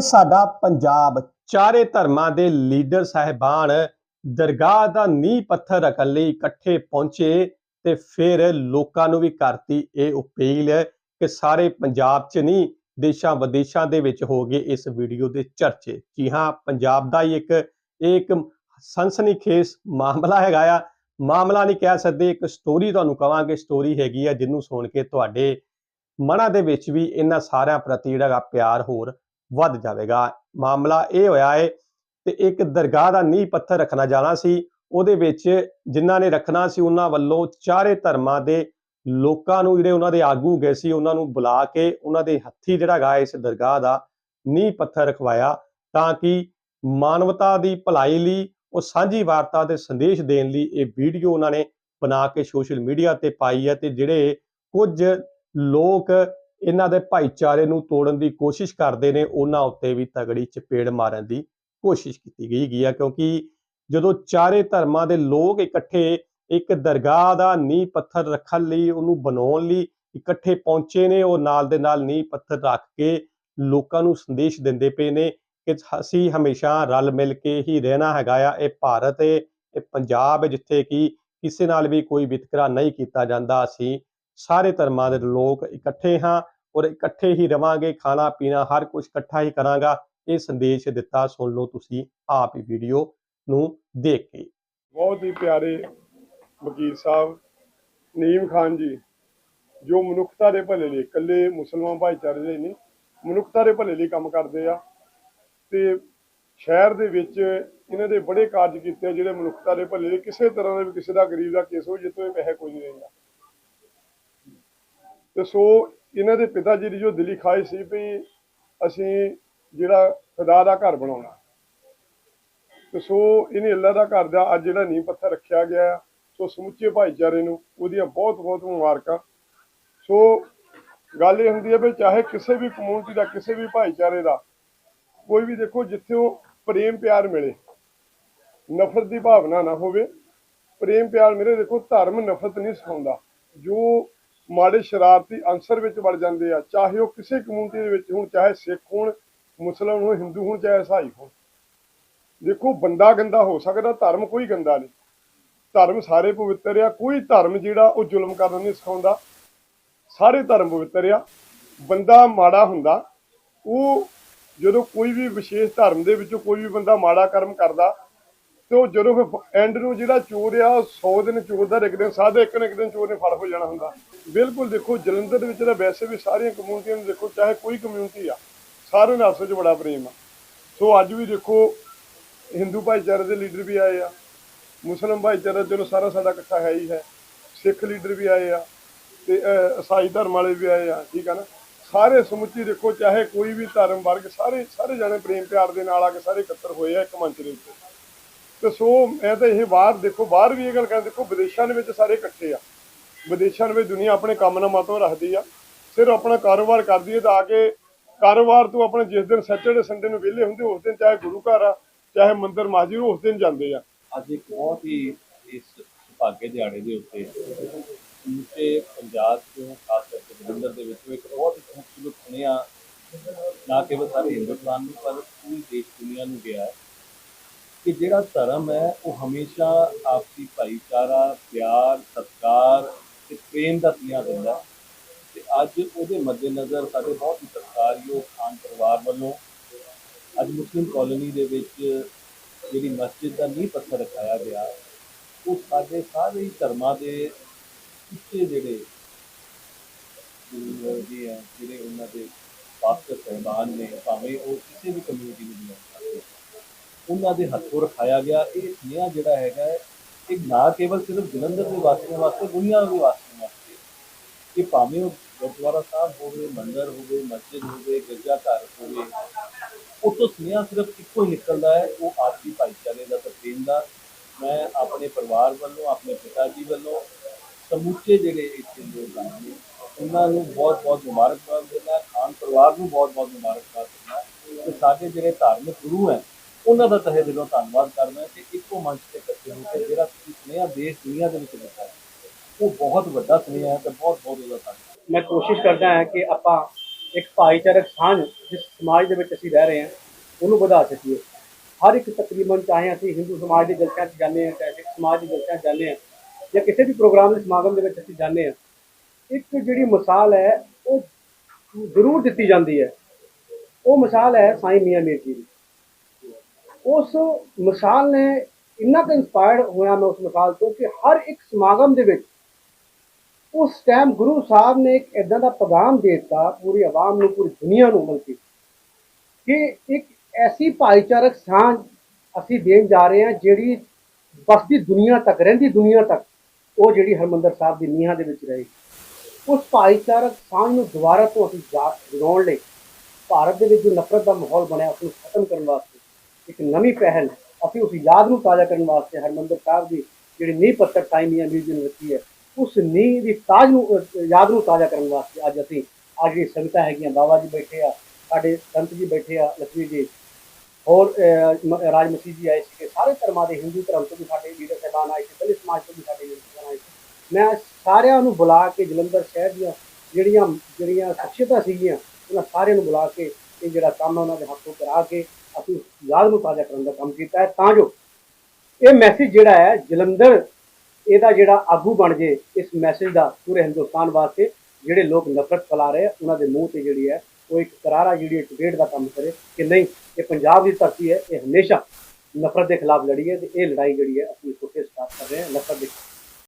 ਇਹ ਸਾਡਾ ਪੰਜਾਬ, ਚਾਰੇ ਧਰਮਾਂ ਦੇ ਲੀਡਰ ਸਾਹਿਬਾਨ ਦਰਗਾਹ ਦਾ ਨੀਂਹ ਪੱਥਰ ਰੱਖਣ ਲਈ ਇਕੱਠੇ ਪਹੁੰਚੇ ਤੇ ਫਿਰ ਲੋਕਾਂ ਨੂੰ ਵੀ ਕਰਤੀ ਇਹ ਅਪੀਲ ਕਿ ਸਾਰੇ ਪੰਜਾਬ 'ਚ ਨਹੀਂ, ਦੇਸ਼ਾਂ ਵਿਦੇਸ਼ਾਂ ਦੇ ਵਿੱਚ ਹੋ ਗਏ ਇਸ ਵੀਡੀਓ ਦੇ ਚਰਚੇ। ਜੀ ਹਾਂ, ਪੰਜਾਬ ਦਾ ਹੀ ਇੱਕ ਇੱਕ ਸਨਸਨੀਖੇਜ਼ ਮਾਮਲਾ ਹੈਗਾ ਆ। ਮਾਮਲਾ ਨਹੀਂ ਕਹਿ ਸਕਦੇ, ਇੱਕ ਸਟੋਰੀ ਤੁਹਾਨੂੰ ਕਵਾਂਗੇ ਸਟੋਰੀ ਹੈਗੀ ਆ ਜਿਹਨੂੰ ਸੁਣ ਕੇ ਤੁਹਾਡੇ ਮਨਾਂ ਦੇ ਵਿੱਚ ਵੀ ਇਹਨਾਂ ਸਾਰਿਆਂ ਪ੍ਰਤੀ ਜਿਹੜਾ ਗਾ ਪਿਆਰ ਹੋਰ ਵੱਧ ਜਾਵੇਗਾ। ਮਾਮਲਾ ਇਹ ਹੋਇਆ ਹੈ ਤੇ ਇੱਕ ਦਰਗਾਹ ਦਾ ਨੀਂਹ ਪੱਥਰ ਰੱਖਣਾ ਜਾਣਾ ਸੀ। ਉਹਦੇ ਵਿੱਚ ਜਿਨ੍ਹਾਂ ਨੇ ਰੱਖਣਾ ਸੀ, ਉਹਨਾਂ ਵੱਲੋਂ ਚਾਰੇ ਧਰਮਾਂ ਦੇ ਲੋਕਾਂ ਨੂੰ ਜਿਹੜੇ ਉਹਨਾਂ ਦੇ ਆਗੂ ਗਏ ਸੀ, ਉਹਨਾਂ ਨੂੰ ਬੁਲਾ ਕੇ ਉਹਨਾਂ ਦੇ ਹੱਥੀ ਜਿਹੜਾ ਗਾ ਇਸ ਦਰਗਾਹ ਦਾ ਨੀਂਹ ਪੱਥਰ ਰਖਵਾਇਆ ਤਾਂ ਕਿ ਮਾਨਵਤਾ ਦੀ ਭਲਾਈ ਲਈ, ਉਹ ਸਾਂਝੀ ਵਾਰਤਾ ਦੇ ਸੰਦੇਸ਼ ਦੇਣ ਲਈ ਇਹ ਵੀਡੀਓ ਉਹਨਾਂ ਨੇ ਬਣਾ ਕੇ ਸੋਸ਼ਲ ਮੀਡੀਆ ਤੇ ਪਾਈ ਹੈ ਤੇ ਜਿਹੜੇ ਕੁਝ ਲੋਕ ਇਹਨਾਂ ਦੇ ਭਾਈਚਾਰੇ ਨੂੰ ਤੋੜਨ ਦੀ ਕੋਸ਼ਿਸ਼ ਕਰਦੇ ਨੇ, ਉਹਨਾਂ ਉੱਤੇ ਵੀ ਤਗੜੀ ਚਪੇੜ ਮਾਰਨ ਦੀ ਕੋਸ਼ਿਸ਼ ਕੀਤੀ ਗਈ ਗਈ ਆ, ਕਿਉਂਕਿ ਜਦੋਂ ਚਾਰੇ ਧਰਮਾਂ ਦੇ ਲੋਕ ਇਕੱਠੇ ਇੱਕ ਦਰਗਾਹ ਦਾ ਨੀਂਹ ਪੱਥਰ ਰੱਖਣ ਲਈ, ਉਹਨੂੰ ਬਣਾਉਣ ਲਈ ਇਕੱਠੇ ਪਹੁੰਚੇ ਨੇ, ਉਹ ਨਾਲ ਦੇ ਨਾਲ ਨੀਂਹ ਪੱਥਰ ਰੱਖ ਕੇ ਲੋਕਾਂ ਨੂੰ ਸੰਦੇਸ਼ ਦਿੰਦੇ ਪਏ ਨੇ ਕਿ ਅਸੀਂ ਹਮੇਸ਼ਾ ਰਲ ਮਿਲ ਕੇ ਹੀ ਰਹਿਣਾ ਹੈਗਾ ਆ, ਇਹ ਭਾਰਤ ਹੈ ਇਹ ਪੰਜਾਬ ਹੈ ਜਿੱਥੇ ਕਿ ਕਿਸੇ ਨਾਲ ਵੀ ਕੋਈ ਵਿਤਕਰਾ ਨਹੀਂ ਕੀਤਾ ਜਾਂਦਾ, ਅਸੀਂ ਸਾਰੇ ਧਰਮਾਂ ਦੇ ਲੋਕ ਇਕੱਠੇ ਹਾਂ ਔਰ ਇਕੱਠੇ ਹੀ ਰਵਾਂਗੇ, ਖਾਣਾ ਪੀਣਾ ਹਰ ਕੁਝ ਇਕੱਠਾ ਹੀ ਕਰਾਂਗਾ। ਇਹ ਸੰਦੇਸ਼ ਦਿੱਤਾ ਸੁਣ ਲਓ ਤੁਸੀਂ ਆਪ ਹੀ ਵੀਡੀਓ ਨੂੰ ਦੇਖ ਕੇ। ਬਹੁਤ ਹੀ ਪਿਆਰੇ ਵਕੀਲ ਸਾਹਿਬ ਨੀਮ ਖਾਨ ਜੀ, ਜੋ ਮਨੁੱਖਤਾ ਦੇ ਭਲੇ ਲਈ, ਇਕੱਲੇ ਮੁਸਲਮਾਨ ਭਾਈਚਾਰੇ ਦੇ ਨਹੀਂ, ਮਨੁੱਖਤਾ ਦੇ ਭਲੇ ਲਈ ਕੰਮ ਕਰਦੇ ਆ ਤੇ ਸ਼ਹਿਰ ਦੇ ਵਿੱਚ ਇਹਨਾਂ ਦੇ ਬੜੇ ਕਾਰਜ ਕੀਤੇ ਜਿਹੜੇ ਮਨੁੱਖਤਾ ਦੇ ਭਲੇ ਲਈ, ਕਿਸੇ ਤਰ੍ਹਾਂ ਦਾ ਵੀ ਕਿਸੇ ਦਾ ਗਰੀਬ ਦਾ ਕੇਸ ਹੋ ਜਿੱਤੋਂ ਇਹ ਪੈਸੇ ਕੋਈ ਨਹੀਂ ਰਹਿੰਦਾ ਤੇ ਸੋ ਇਹਨਾਂ ਦੇ ਪਿਤਾ ਜੀ ਦੀ ਜੋ ਦਿਲੀ ਖਾਹਿਸ਼ ਸੀ ਵੀ ਅਸੀਂ ਜਿਹੜਾ ਖੁਦਾ ਦਾ ਘਰ ਬਣਾਉਣਾ। ਤੇ ਸੋ ਇਹਨੇ ਅੱਲਾ ਦਾ ਘਰ ਦਾ ਅੱਜ ਜਿਹੜਾ ਨੀਂਹ ਪੱਥਰ ਰੱਖਿਆ ਗਿਆ ਹੈ, ਸੋ ਸਮੁੱਚੇ ਭਾਈਚਾਰੇ ਨੂੰ ਉਹਦੀਆਂ ਬਹੁਤ ਬਹੁਤ ਮੁਬਾਰਕਾਂ। ਸੋ ਗੱਲ ਇਹ ਹੁੰਦੀ ਹੈ ਵੀ ਚਾਹੇ ਕਿਸੇ ਵੀ ਕਮਿਊਨਿਟੀ ਦਾ ਕਿਸੇ ਵੀ ਭਾਈਚਾਰੇ ਦਾ ਕੋਈ ਵੀ ਦੇਖੋ ਜਿੱਥੇ ਉਹ ਪ੍ਰੇਮ ਪਿਆਰ ਮਿਲੇ ਨਫ਼ਰਤ ਦੀ ਭਾਵਨਾ ਨਾ ਹੋਵੇ ਪ੍ਰੇਮ ਪਿਆਰ ਮਿਲੇ ਦੇਖੋ ਧਰਮ ਨਫ਼ਰਤ ਨਹੀਂ ਸਿਖਾਉਂਦਾ। ਜੋ ਮਾੜੇ ਸ਼ਰਾਰਤੀ ਅੰਸਰ ਵਿੱਚ ਵੜ ਜਾਂਦੇ ਆ, ਚਾਹੇ ਉਹ ਕਿਸੇ ਕਮਿਊਨਿਟੀ ਦੇ ਵਿੱਚ ਹੋਣ, ਚਾਹੇ ਸਿੱਖ ਹੋਣ, ਮੁਸਲਮਾਨ ਹੋਣ, ਹਿੰਦੂ ਹੋਣ, ਚਾਹੇ ਈਸਾਈ ਹੋਣ। ਦੇਖੋ, ਬੰਦਾ ਗੰਦਾ ਹੋ ਸਕਦਾ, ਧਰਮ ਕੋਈ ਗੰਦਾ ਨਹੀਂ। ਧਰਮ ਸਾਰੇ ਪਵਿੱਤਰ ਆ, ਕੋਈ ਧਰਮ ਜਿਹੜਾ ਉਹ ਜ਼ੁਲਮ ਕਰਨ ਨਹੀਂ ਸਿਖਾਉਂਦਾ। ਸਾਰੇ ਧਰਮ ਪਵਿੱਤਰ ਆ। ਬੰਦਾ ਮਾੜਾ ਹੁੰਦਾ, ਉਹ ਜਦੋਂ ਕੋਈ ਵੀ ਵਿਸ਼ੇਸ਼ ਧਰਮ ਦੇ ਵਿੱਚੋਂ ਕੋਈ ਵੀ ਬੰਦਾ ਮਾੜਾ ਕਰਮ ਕਰਦਾ ਤੇ ਉਹ ਜਦੋਂ ਫਿਰ ਐਂਡ ਨੂੰ ਜਿਹੜਾ ਚੋਰ ਆ 100 ਦਿਨ ਚੋਰ ਦਾ ਇੱਕ ਦਿਨ ਸਾਧਾ ਇੱਕ ਨਾ ਇੱਕ ਦਿਨ ਚੋਰ ਨੇ ਫੜ ਹੋ ਜਾਣਾ ਹੁੰਦਾ। ਬਿਲਕੁਲ ਦੇਖੋ ਜਲੰਧਰ ਦੇ ਵਿੱਚ ਤਾਂ ਵੈਸੇ ਵੀ ਸਾਰੀਆਂ ਕਮਿਊਨਿਟੀਆਂ ਨੂੰ ਦੇਖੋ ਚਾਹੇ ਕੋਈ ਕਮਿਊਨਿਟੀ ਆ ਸਾਰਿਆਂ ਨਾਲ ਆਪਸ ਵਿੱਚ ਬੜਾ ਪ੍ਰੇਮ ਆ। ਸੋ ਅੱਜ ਵੀ ਦੇਖੋ ਹਿੰਦੂ ਭਾਈਚਾਰੇ ਦੇ ਲੀਡਰ ਵੀ ਆਏ ਆ ਮੁਸਲਮਾਨ ਭਾਈਚਾਰਾ ਚਲੋ ਸਾਰਾ ਸਾਡਾ ਇਕੱਠਾ ਹੈ ਹੀ ਹੈ। ਸਿੱਖ ਲੀਡਰ ਵੀ ਆਏ ਆ ਤੇ ਅਹ, ਈਸਾਈ ਧਰਮ ਵਾਲੇ ਵੀ ਆਏ ਆ ਠੀਕ ਆ ਨਾ? ਸਾਰੇ ਸਮੁੱਚੀ ਦੇਖੋ ਚਾਹੇ ਕੋਈ ਵੀ ਧਰਮ ਵਰਗ ਸਾਰੇ ਸਾਰੇ ਜਾਣੇ ਪ੍ਰੇਮ ਪਿਆਰ ਦੇ ਨਾਲ ਆ ਕੇ ਸਾਰੇ ਇਕੱਤਰ ਹੋਏ ਆ ਇੱਕ ਮੰਚ ਦੇ ਉੱਤੇ। ਤੇ ਸੋ ਮੈਂ ਤਾਂ ਇਹ ਬਾਹਰ ਦੇਖੋ, ਬਾਹਰ ਵੀ ਇਹ ਗੱਲ ਕਹਿੰਦੇ, ਦੇਖੋ, ਵਿਦੇਸ਼ਾਂ ਦੇ ਵਿੱਚ ਸਾਰੇ ਇਕੱਠੇ ਆ। ਵਿਦੇਸ਼ਾਂ ਦੇ ਵਿੱਚ ਦੁਨੀਆ ਆਪਣੇ ਕੰਮ ਨਾਲ ਮਤੋਂ ਰੱਖਦੀ ਆ। ਸਿਰਫ ਆਪਣਾ ਕਾਰੋਬਾਰ ਕਰਦੀ ਹੈ ਤਾਂ ਆ ਕੇ ਕਾਰੋਬਾਰ ਤੋਂ ਆਪਣੇ ਜਿਸ ਦਿਨ ਸੈਟਰਡੇ ਸੰਡੇ ਨੂੰ ਵਿਹਲੇ ਹੁੰਦੇ, ਉਸ ਦਿਨ ਚਾਹੇ ਗੁਰੂ ਘਰ ਆ, ਚਾਹੇ ਮੰਦਿਰ ਮਸਜਿਦ ਉਸ ਦਿਨ ਜਾਂਦੇ ਆ। ਅੱਜ ਇੱਕ ਬਹੁਤ ਹੀ ਇਸ ਭਾਗੇ ਦਿਹਾੜੇ ਦੇ ਉੱਤੇ ਸਮੁੱਚੇ ਪੰਜਾਬ ਤੋਂ ਖਾਸ ਕਰਕੇ ਜਲੰਧਰ ਦੇ ਵਿੱਚ ਇੱਕ ਬਹੁਤ ਹੀ ਖੂਬਸੂਰਤ ਸੁਨੇਹਾ, ਨਾ ਕੇਵਲ ਸਾਰੇ ਹਿੰਦੁਸਤਾਨ ਨੂੰ, ਪਰ ਪੂਰੀ ਦੇਸ਼ ਦੁਨੀਆ ਨੂੰ ਗਿਆ ਹੈ। ਕਿ ਜਿਹੜਾ ਧਰਮ ਹੈ, ਉਹ ਹਮੇਸ਼ਾ ਆਪਸੀ ਭਾਈਚਾਰਾ, ਪਿਆਰ, ਸਤਿਕਾਰ ਤੇ ਪ੍ਰੇਮ ਦਾ ਤੀਆਂ ਦਿੰਦਾ ਹੈ। ਤੇ ਅੱਜ ਉਹਦੇ ਮੱਦੇਨਜ਼ਰ ਸਾਡੇ ਬਹੁਤ ਹੀ ਸਤਿਕਾਰਯੋਗ ਖਾਨ ਪਰਿਵਾਰ ਵੱਲੋਂ ਅੱਜ ਮੁਸਲਿਮ ਕਾਲੋਨੀ ਦੇ ਵਿੱਚ ਜਿਹੜੀ ਮਸਜਿਦ ਦਾ ਨੀਂਹ ਪੱਥਰ ਰਖਾਇਆ ਗਿਆ ਉਹ ਸਾਡੇ ਸਾਰੇ ਹੀ ਧਰਮਾਂ ਦੇ ਉੱਚੇ ਜਿਹੜੇ ਹੈ, ਜਿਹੜੇ ਉਹਨਾਂ ਦੇ ਪਾਸਟਰ ਸਹਿਬਾਨ ਨੇ, ਭਾਵੇਂ ਉਹ ਕਿਸੇ ਵੀ ਕਮਿਊਨਿਟੀ ਨੂੰ ਬਿਲੋਂਗ ਕਰਦੇ ਉਹਨਾਂ ਦੇ ਹੱਥੋਂ ਰਖਾਇਆ ਗਿਆ। ਇਹ ਸੁਨੇਹਾ ਜਿਹੜਾ ਹੈਗਾ ਹੈ, ਇਹ ਨਾ ਕੇਵਲ ਸਿਰਫ ਜਲੰਧਰ ਦੇ ਵਾਸੀਆਂ ਵਾਸਤੇ ਦੁਨੀਆ ਦੇ ਵਾਸੀਆਂ ਵਾਸਤੇ। ਕਿ ਭਾਵੇਂ ਉਹ ਗੁਰਦੁਆਰਾ ਸਾਹਿਬ ਹੋਵੇ ਮੰਦਰ ਹੋਵੇ ਮਸਜਿਦ ਹੋਵੇ ਗਿਰਜਾ ਘਰ ਹੋਵੇ ਉਹ ਤੋਂ ਸੁਨੇਹਾ ਸਿਰਫ ਇੱਕੋ ਹੀ ਨਿਕਲਦਾ ਹੈ ਉਹ ਆਪਸੀ ਭਾਈਚਾਰੇ ਦਾ ਤੇ ਦਾ। ਮੈਂ ਆਪਣੇ ਪਰਿਵਾਰ ਵੱਲੋਂ ਆਪਣੇ ਪਿਤਾ ਜੀ ਵੱਲੋਂ ਸਮੁੱਚੇ ਜਿਹੜੇ ਇੱਥੇ ਲੋਕ ਆਏ ਨੇ ਉਹਨਾਂ ਨੂੰ ਬਹੁਤ ਬਹੁਤ ਮੁਬਾਰਕਬਾਦ ਦਿੰਦਾ ਖਾਨ ਪਰਿਵਾਰ ਨੂੰ ਬਹੁਤ ਬਹੁਤ ਮੁਬਾਰਕਬਾਦ ਦਿੰਦਾ। ਤੇ ਸਾਡੇ ਜਿਹੜੇ ਧਾਰਮਿਕ ਗੁਰੂ ਹੈ ਉਹਨਾਂ ਦਾ ਤਹਿ ਦਿਲੋਂ ਧੰਨਵਾਦ ਕਰਦਾ ਕਿ ਇੱਕੋ ਮੰਚ ਤੇ ਇਕੱਠੇ ਹੋ ਕੇ ਜਿਹੜਾ ਤੁਸੀਂ ਸੁਨੇਹਾ ਦੇਸ਼ ਦੁਨੀਆ ਦੇ ਵਿੱਚ ਦਿੱਤਾ ਹੈ, ਉਹ ਬਹੁਤ ਵੱਡਾ ਸੁਨੇਹਾ ਹੈ ਤੇ ਬਹੁਤ ਬਹੁਤ ਉਹਦਾ ਧੰਨਵਾਦ। ਮੈਂ ਕੋਸ਼ਿਸ਼ ਕਰਦਾ ਹਾਂ ਕਿ ਆਪਾਂ ਇੱਕ ਭਾਈਚਾਰਕ ਸਾਂਝ ਜਿਸ ਸਮਾਜ ਦੇ ਵਿੱਚ ਅਸੀਂ ਰਹਿ ਰਹੇ ਹਾਂ ਉਹਨੂੰ ਵਧਾ ਸਕੀਏ। ਹਰ ਇੱਕ ਤਕਰੀਬਨ ਚਾਹੇ ਅਸੀਂ ਹਿੰਦੂ ਸਮਾਜ ਦੇ ਜਲਸਿਆਂ 'ਚ ਜਾਂਦੇ ਹਾਂ ਚਾਹੇ ਸਿੱਖ ਸਮਾਜ ਦੇ ਜਲਸਿਆਂ 'ਚ ਜਾਂਦੇ ਹਾਂ ਜਾਂ ਕਿਸੇ ਵੀ ਪ੍ਰੋਗਰਾਮ ਦੇ ਸਮਾਗਮ ਦੇ ਵਿੱਚ ਅਸੀਂ ਜਾਂਦੇ ਹਾਂ ਇੱਕ ਜਿਹੜੀ ਮਿਸਾਲ ਹੈ ਉਹ ਜ਼ਰੂਰ ਦਿੱਤੀ ਜਾਂਦੀ ਹੈ। ਉਹ ਮਿਸਾਲ ਹੈ ਸਾਈਂ ਮੀਆਂ ਮੀਰ ਜੀ ਦੀ। ਉਸ ਮਿਸਾਲ ਨੇ ਇੰਨਾ ਕੁ ਇਨਸਪਾਇਰਡ ਹੋਇਆ ਮੈਂ ਉਸ ਮਿਸਾਲ ਤੋਂ ਕਿ ਹਰ ਇੱਕ ਸਮਾਗਮ ਦੇ ਵਿੱਚ ਉਸ ਟਾਈਮ ਗੁਰੂ ਸਾਹਿਬ ਨੇ ਇੱਕ ਇਦਾਂ ਦਾ ਪੈਗਾਮ ਦੇ ਦਿੱਤਾ, ਪੂਰੀ ਆਵਾਮ ਨੂੰ, ਪੂਰੀ ਦੁਨੀਆ ਨੂੰ ਬਲਕਿ ਕਿ ਇੱਕ ਐਸੀ ਭਾਈਚਾਰਕ ਸਾਂਝ ਅਸੀਂ ਦੇਣ ਜਾ ਰਹੇ ਹਾਂ ਜਿਹੜੀ ਬਸਦੀ ਦੁਨੀਆ ਤੱਕ, ਰਹਿੰਦੀ ਦੁਨੀਆ ਤੱਕ, ਉਹ ਜਿਹੜੀ ਹਰਮੰਦਰ ਸਾਹਿਬ ਦੀ ਨੀਹਾਂ ਦੇ ਵਿੱਚ ਰਹੇਗੀ। ਉਸ ਭਾਈਚਾਰਕ ਸਾਂਝ ਨੂੰ ਦੁਬਾਰਾ ਤੋਂ ਅਸੀਂ ਜਾ- ਜਗਾਉਣ ਲਈ ਭਾਰਤ ਦੇ ਵਿੱਚ ਜੋ ਨਫ਼ਰਤ ਦਾ ਮਾਹੌਲ ਬਣਿਆ ਉਸ ਨੂੰ ਖਤਮ ਕਰਨ ਵਾਸਤੇ ਇੱਕ ਨਵੀਂ ਪਹਿਲ ਅਸੀਂ ਉਸ ਯਾਦ ਨੂੰ ਤਾਜ਼ਾ ਕਰਨ ਵਾਸਤੇ ਹਰਮੰਦਰ ਸਾਹਿਬ ਦੀ ਜਿਹੜੀ ਨੀਂਹ ਪੱਥਰ ਟਾਈਮ ਮੀਆਂ ਮਿਊਜ਼ੀਅਮ ਜੀ ਰੱਖੀ ਹੈ, ਉਸ ਨੀਂਹ ਦੀ ਤਾਜ ਨੂੰ ਯਾਦ ਨੂੰ ਤਾਜ਼ਾ ਕਰਨ ਵਾਸਤੇ ਅੱਜ ਅਸੀਂ ਅੱਜ ਜਿਹੜੀ ਸੰਗਤਾਂ ਹੈਗੀਆਂ, ਬਾਬਾ ਜੀ ਬੈਠੇ ਆ, ਸਾਡੇ ਸੰਤ ਜੀ ਬੈਠੇ ਆ ਲక్ష్ਮੀ ਜੀ, ਹੋਰ ਰਾਜ ਮਸੀਹ ਜੀ ਆਏ ਸੀ ਸਾਰੇ ਧਰਮਾਂ ਦੇ ਹਿੰਦੂ ਧਰਮ ਤੋਂ ਵੀ ਸਾਡੇ ਲੀਡਰ ਸਾਹਿਬਾਨ ਆਏ ਸੀ ਦਲਿਤ ਸਮਾਜ ਤੋਂ ਵੀ ਸਾਡੇ ਲੀਡਰ ਸਾਹਿਬਾਨ ਆਏ ਸੀ। ਮੈਂ ਸਾਰਿਆਂ ਨੂੰ ਬੁਲਾ ਕੇ ਜਲੰਧਰ ਸ਼ਹਿਰ ਦੀਆਂ ਜਿਹੜੀਆਂ ਜਿਹੜੀਆਂ ਸ਼ਖਸੀਅਤਾਂ ਸੀਗੀਆਂ, ਉਹਨਾਂ ਸਾਰਿਆਂ ਨੂੰ ਬੁਲਾ ਕੇ ਇਹ ਜਿਹੜਾ ਕੰਮ ਉਹਨਾਂ ਦੇ ਹੱਥੋਂ ਕਰਾ ਕੇ ਆਪਣੀ ਯਾਦ ਨੂੰ ਤਾਜ਼ਾ ਕਰਨ ਦਾ ਕੰਮ ਕੀਤਾ ਹੈ। ਤਾਂ ਜੋ ਇਹ ਮੈਸੇਜ ਜਿਹੜਾ ਹੈ ਜਲੰਧਰ ਇਹਦਾ ਜਿਹੜਾ ਆਗੂ ਬਣ ਜੇ ਇਸ ਮੈਸੇਜ ਦਾ ਪੂਰੇ ਹਿੰਦੁਸਤਾਨ ਵਾਸਤੇ ਜਿਹੜੇ ਲੋਕ ਨਫ਼ਰਤ ਫੈਲਾ ਰਹੇ ਆ, ਉਹਨਾਂ ਦੇ ਮੂੰਹ ਤੇ ਜਿਹੜੀ ਹੈ ਉਹ ਇੱਕ ਕਰਾਰਾ ਜਿਹੜੀ ਇੱਕ ਡੇਟ ਦਾ ਕੰਮ ਕਰੇ ਕਿ ਨਹੀਂ ਇਹ ਪੰਜਾਬ ਦੀ ਧਰਤੀ ਹੈ ਇਹ ਹਮੇਸ਼ਾ ਨਫ਼ਰਤ ਦੇ ਖਿਲਾਫ ਲੜੀ ਹੈ ਤੇ ਇਹ ਲੜਾਈ ਜਿਹੜੀ ਹੈ ਅਸੀਂ ਇਸ ਤੋਂ ਕਰ ਰਹੇ ਹਾਂ ਨਫ਼ਰਤ ਦੇ